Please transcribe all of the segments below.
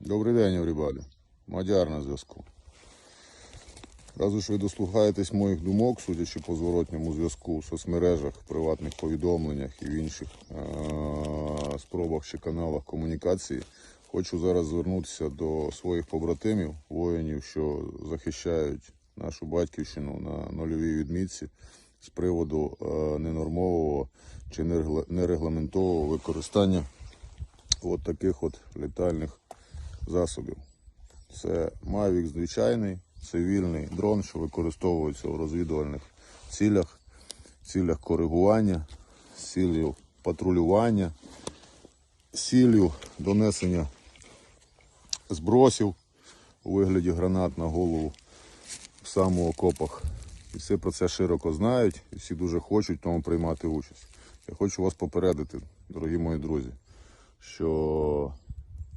Добрий день, everybody. Мадяр на зв'язку. Раз уж ви дослухаєтесь моїх думок, судячи по зворотньому зв'язку в соцмережах, приватних повідомленнях і в інших е- спробах чи каналах комунікації, хочу зараз звернутися до своїх побратимів, воїнів, що захищають нашу батьківщину на нульовій відмітці з приводу е- ненормового чи нерегламентового використання от таких от літальних засобів. Це Mavic звичайний, цивільний дрон, що використовується у розвідувальних цілях, цілях коригування, цілів патрулювання, цілів донесення збросів у вигляді гранат на голову в самоокопах. І всі про це широко знають, і всі дуже хочуть тому приймати участь. Я хочу вас попередити, дорогі мої друзі, що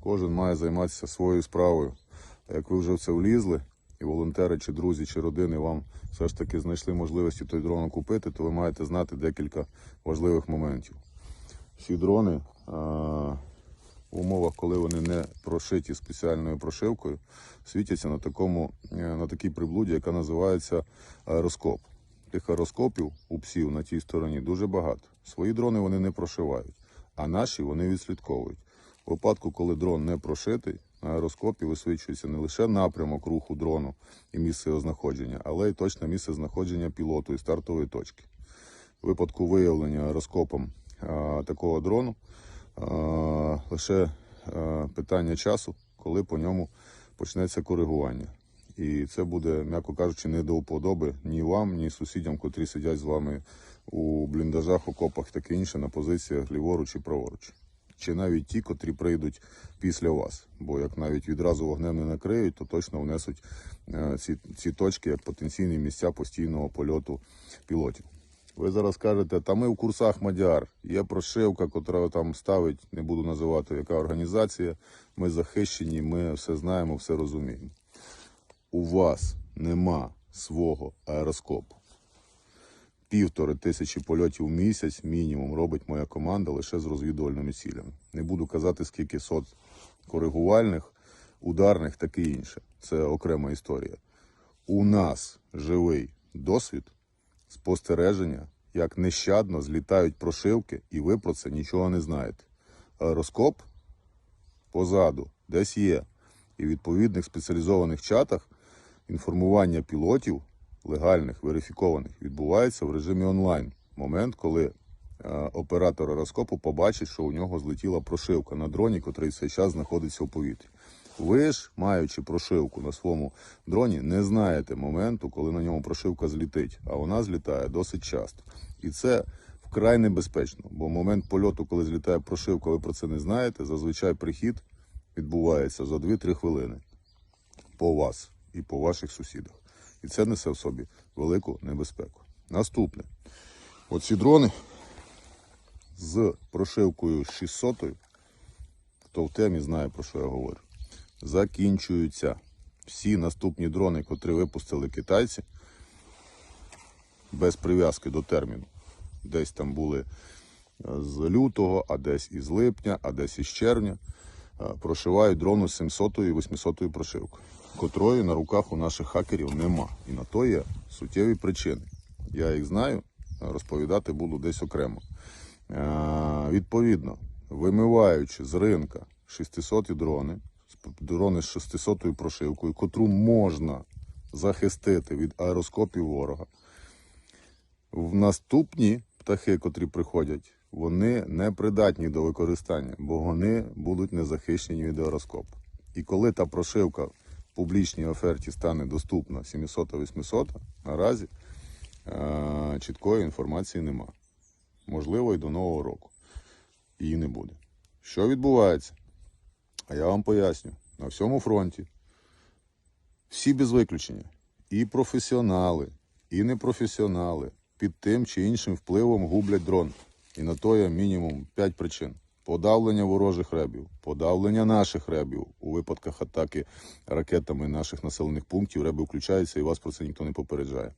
кожен має займатися своєю справою. А як ви вже в це влізли, і волонтери, чи друзі, чи родини вам все ж таки знайшли можливості той дрон купити, то ви маєте знати декілька важливих моментів. Всі дрони а, в умовах, коли вони не прошиті спеціальною прошивкою, світяться на, такому, е, на такій приблуді, яка називається аероскоп. Тих аероскопів у псів на тій стороні дуже багато. Свої дрони вони не прошивають, а наші вони відслідковують. У випадку, коли дрон не прошитий, на аероскопі висвічується не лише напрямок руху дрону і місце його знаходження, але й точне місце знаходження пілоту і стартової точки. У випадку виявлення аероскопом а, такого дрону а, лише а, питання часу, коли по ньому почнеться коригування. І це буде, м'яко кажучи, не до вподоби ні вам, ні сусідям, котрі сидять з вами у бліндажах, окопах, таке інше на позиціях ліворуч і праворуч. Чи навіть ті, котрі прийдуть після вас. Бо як навіть відразу вогнем не накриють, то точно внесуть е, ці, ці точки як потенційні місця постійного польоту пілотів. Ви зараз кажете, та ми в курсах Мадяр, є прошивка, котра там ставить, не буду називати яка організація. Ми захищені, ми все знаємо, все розуміємо. У вас нема свого аероскопу. Півтори тисячі польотів в місяць мінімум робить моя команда лише з розвідувальними цілями. Не буду казати, скільки сот коригувальних, ударних, таке інше. Це окрема історія. У нас живий досвід спостереження, як нещадно злітають прошивки, і ви про це нічого не знаєте. Аероскоп позаду десь є. І в відповідних спеціалізованих чатах інформування пілотів легальних, верифікованих, відбувається в режимі онлайн. Момент, коли е, оператор аероскопу побачить, що у нього злетіла прошивка на дроні, котрий цей час знаходиться у повітрі. Ви ж, маючи прошивку на своєму дроні, не знаєте моменту, коли на ньому прошивка злітить, а вона злітає досить часто. І це вкрай небезпечно, бо момент польоту, коли злітає прошивка, ви про це не знаєте. Зазвичай прихід відбувається за 2-3 хвилини по вас і по ваших сусідах. І це несе в собі велику небезпеку. Наступне. Оці дрони з прошивкою 600, хто в темі знає, про що я говорю, закінчуються. Всі наступні дрони, котрі випустили китайці, без прив'язки до терміну. Десь там були е, з лютого, а десь із липня, а десь із червня. е, Прошивають дрону з 700 і 800 прошивкою, котрої на руках у наших хакерів нема. І на то є суттєві причини. Я їх знаю, розповідати буду десь окремо. Е, Відповідно, вимиваючи з ринка 600 дрони, дрони з 600 прошивкою, котру можна захистити від аероскопів ворога, в наступні птахи, котрі приходять, вони не придатні до використання, бо вони будуть незахищені від аероскопу. І коли та прошивка публічній оферті стане доступна 700-800, наразі е- чіткої інформації нема. Можливо, і до Нового року. Її не буде. Що відбувається? А я вам поясню. На всьому фронті всі без виключення, і професіонали, і непрофесіонали під тим чи іншим впливом гублять дрон. І на то є мінімум 5 причин: подавлення ворожих ребів, подавлення наших ребів у випадках атаки ракетами наших населених пунктів. Реби включаються, і вас про це ніхто не попереджає.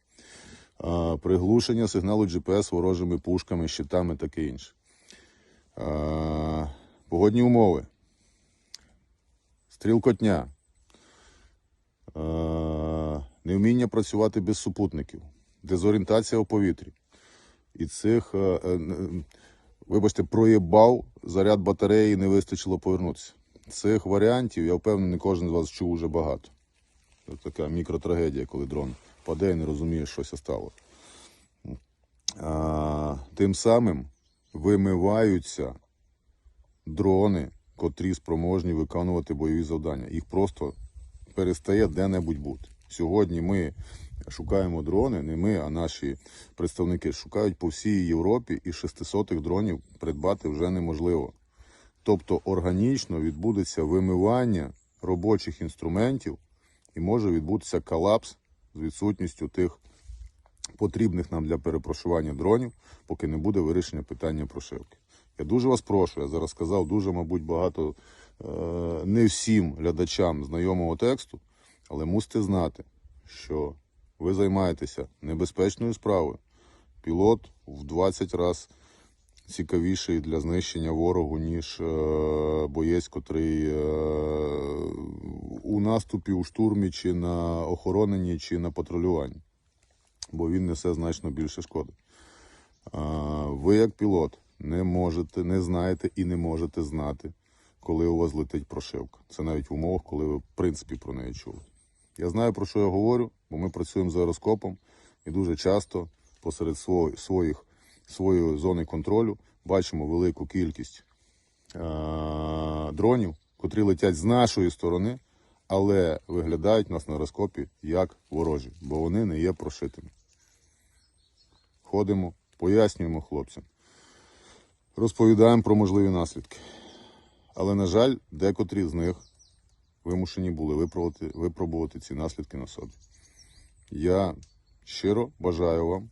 Приглушення сигналу GPS ворожими пушками, щитами, таке інше. Погодні умови. стрілкотня, невміння працювати без супутників, дезорієнтація у повітрі. І цих, е, е, вибачте, проїбав заряд батареї, не вистачило повернутися. Цих варіантів, я впевнений, кожен з вас чув уже багато. Це така мікротрагедія, коли дрон паде і не розуміє, що це стало. А, тим самим вимиваються дрони, котрі спроможні виконувати бойові завдання. Їх просто перестає де-небудь бути. Сьогодні ми шукаємо дрони, не ми, а наші представники шукають по всій Європі, і 600 дронів придбати вже неможливо. Тобто органічно відбудеться вимивання робочих інструментів і може відбутися колапс з відсутністю тих потрібних нам для перепрошування дронів, поки не буде вирішення питання прошивки. Я дуже вас прошу, я зараз сказав дуже, мабуть, багато е, не всім глядачам знайомого тексту, але мусите знати, що ви займаєтеся небезпечною справою. Пілот в 20 разів цікавіший для знищення ворогу, ніж е, боєць, котрий е, у наступі, у штурмі, чи на охороненні, чи на патрулюванні. Бо він несе значно більше шкоди. А, ви, як пілот, не можете, не знаєте і не можете знати, коли у вас летить прошивка. Це навіть в умовах, коли ви в принципі про неї чули. Я знаю, про що я говорю, бо ми працюємо з аероскопом і дуже часто посеред сво- своїх, своєї зони контролю бачимо велику кількість е- дронів, котрі летять з нашої сторони, але виглядають нас на аероскопі як ворожі, бо вони не є прошитими. Ходимо, пояснюємо хлопцям, розповідаємо про можливі наслідки. Але, на жаль, декотрі з них вимушені були випробувати, випробувати ці наслідки на собі. Я щиро бажаю вам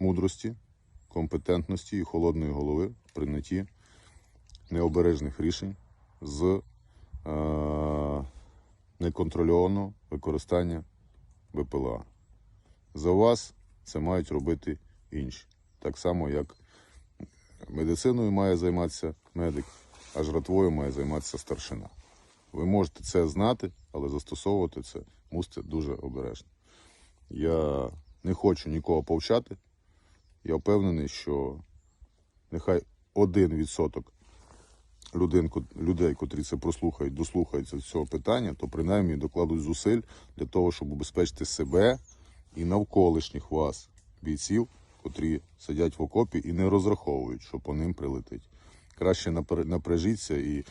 мудрості, компетентності і холодної голови в прийнятті необережних рішень з е- неконтрольованого використання БПЛА. За вас це мають робити інші. Так само, як медициною має займатися медик, а жратвою має займатися старшина. Ви можете це знати, але застосовувати це мусите дуже обережно. Я не хочу нікого повчати. Я впевнений, що нехай один відсоток людей, людей, котрі це прослухають, дослухаються до цього питання, то принаймні докладуть зусиль для того, щоб убезпечити себе і навколишніх вас бійців, котрі сидять в окопі і не розраховують, що по ним прилетить. Краще напряжіться і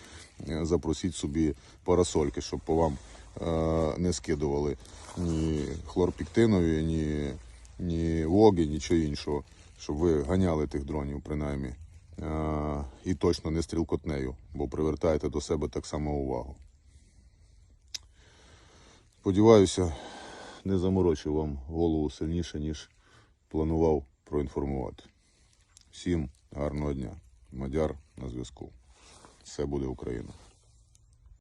е, запросіть собі парасольки, щоб по вам е, не скидували ні хлорпіктинові, ні, ні воги, нічого іншого, щоб ви ганяли тих дронів, принаймні. Е, і точно не стрілкотнею, бо привертаєте до себе так само увагу. Сподіваюся, не заморочив вам голову сильніше, ніж планував проінформувати. Всім гарного дня. Мадяр на зв'язку. Все буде Україна.